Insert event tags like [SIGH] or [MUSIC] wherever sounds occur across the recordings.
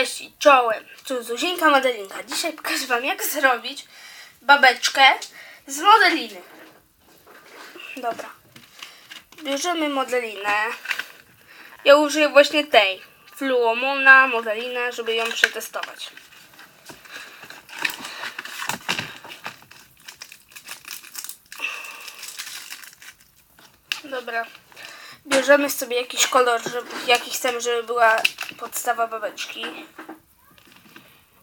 Cześć czołem, tu Zuzinka Modelinka. Dzisiaj pokażę Wam jak zrobić babeczkę z modeliny. Dobra. Bierzemy modelinę. Ja użyję właśnie tej. Fluomona modelinę, żeby ją przetestować. Dobra. Bierzemy sobie jakiś kolor, żeby, jaki chcemy, żeby była podstawa babeczki.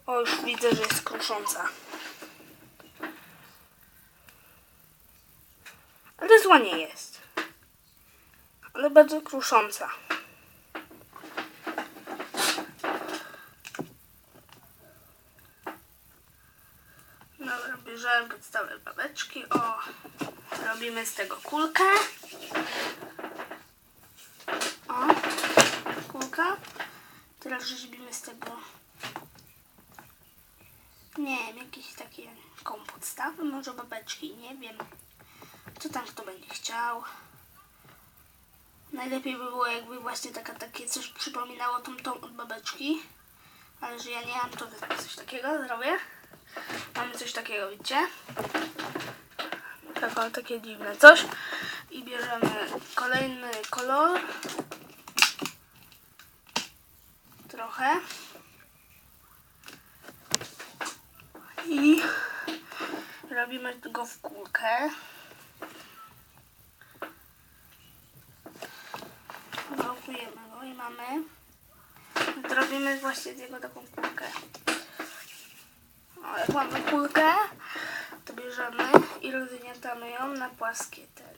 O, już widzę, że jest krusząca. Ale zła nie jest. Ale bardzo krusząca. Dobra, bierzemy podstawę babeczki. O, robimy z tego kulkę. O, kulka. Teraz rzeźbimy z tego, nie wiem, jakieś takie taką podstawę, może babeczki, nie wiem. Co tam kto będzie chciał. Najlepiej by było, jakby właśnie taka, takie coś przypominało tą, tą od babeczki. Ale że ja nie mam, to coś takiego zrobię. Mamy coś takiego, widzicie? Taką, takie dziwne coś. I bierzemy kolejny kolor. Trochę. I robimy go w kulkę. Blokujemy go i mamy. Zrobimy właśnie z niego taką kulkę. O, jak mamy kulkę, to bierzemy i rozgniatamy ją na płaskie ten.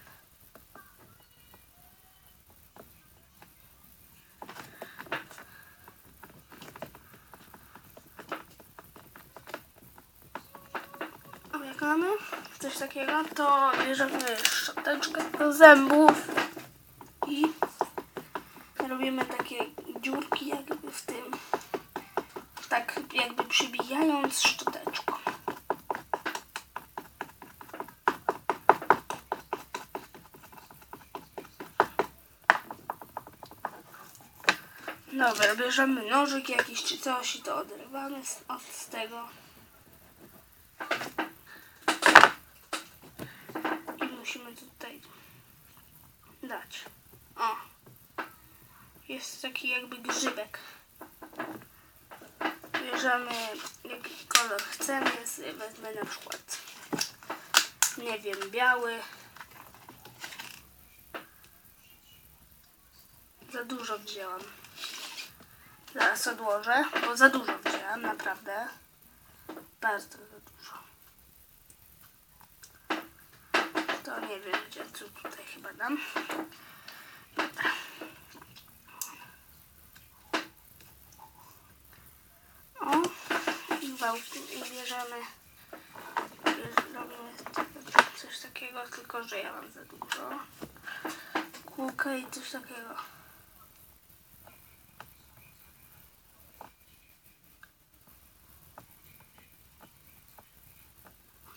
Mamy coś takiego, to bierzemy szczoteczkę do zębów i robimy takie dziurki jakby w tym, tak jakby przybijając szczoteczką. Dobra, bierzemy nożyk jakiś czy coś i to odrywamy od tego. I musimy tutaj dać. O. Jest taki jakby grzybek. Bierzemy jaki kolor chcemy. Wezmę na przykład, nie wiem, biały. Za dużo wzięłam. Zaraz odłożę, bo za dużo wzięłam, naprawdę. Bardzo za dużo. To nie wiem, gdzie tu tutaj chyba dam. Dobra. O, i bierzemy, bierz- robimy coś takiego, tylko że ja mam za dużo. Kółkę i coś takiego.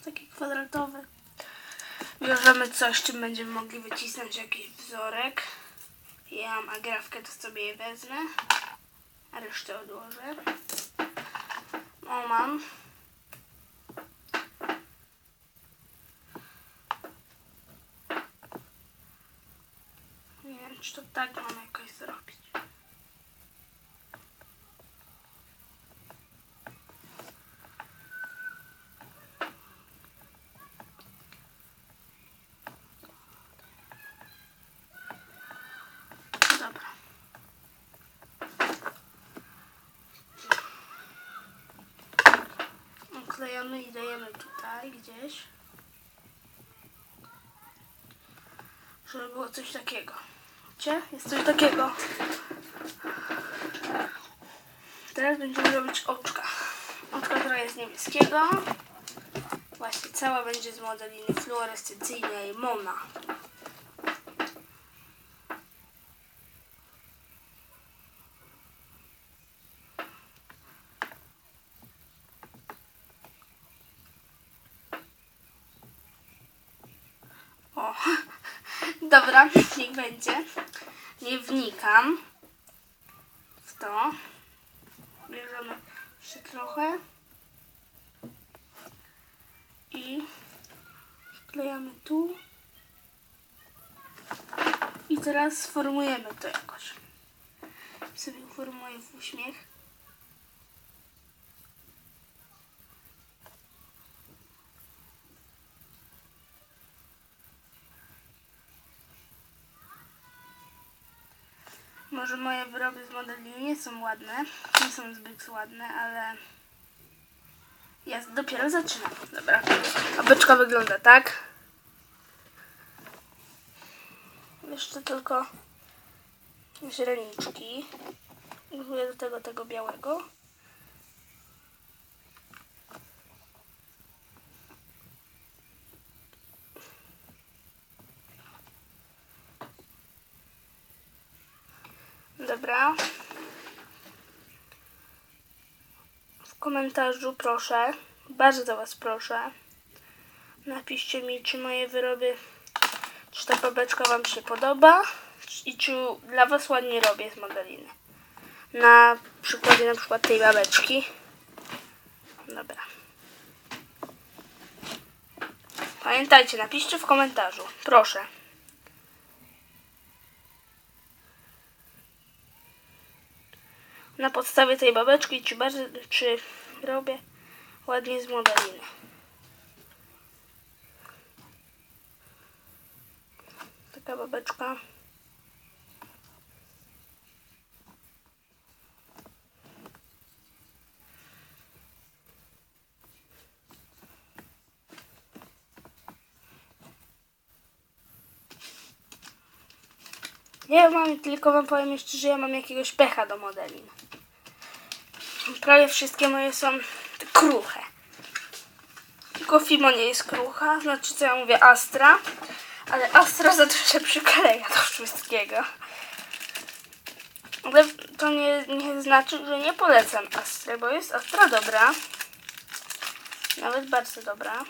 Taki kwadratowy. Bierzemy coś, czym będziemy mogli wycisnąć jakiś wzorek. Ja mam agrafkę, to sobie je wezmę. A resztę odłożę. Wiem, czy to tak mam jakoś zrobić. I dajemy tutaj gdzieś. Żeby było coś takiego. Widzicie? Jest coś takiego. Teraz będziemy robić oczka. Oczka trochę jest niebieskiego. Właśnie cała będzie z modeliny fluorescencyjnej Mona. O, [LAUGHS] dobra, niech będzie. Nie wnikam w to. Bierzemy jeszcze trochę. I wklejamy tu. I teraz sformujemy to jakoś. Sobie uformuję w uśmiech. Może moje wyroby z modeli nie są ładne, nie są zbyt ładne, ale ja dopiero zaczynam. Dobra, a beczka wygląda tak. Jeszcze tylko źreniczki. Użyję do tego tego białego. Dobra. W komentarzu proszę, bardzo Was proszę, napiszcie mi, czy moje wyroby, czy ta babeczka Wam się podoba i czy dla Was ładnie robię z modeliny. Na przykładzie na przykład tej babeczki. Dobra. Pamiętajcie, napiszcie w komentarzu, proszę. Na podstawie tej babeczki, czy, bardzo, czy robię ładnie z modeliny. Taka babeczka. Ja mam, tylko wam powiem jeszcze, że ja mam jakiegoś pecha do modelin. Prawie wszystkie moje są kruche. Tylko Fimo nie jest krucha, znaczy co ja mówię Astra, ale Astra za to się przykleja do wszystkiego. Ale to nie, nie znaczy, że nie polecam Astry, bo jest Astra dobra. Nawet bardzo dobra.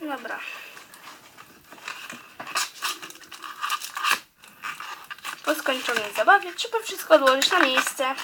Dobra. Po skończonej zabawie trzeba wszystko odłożyć na miejsce.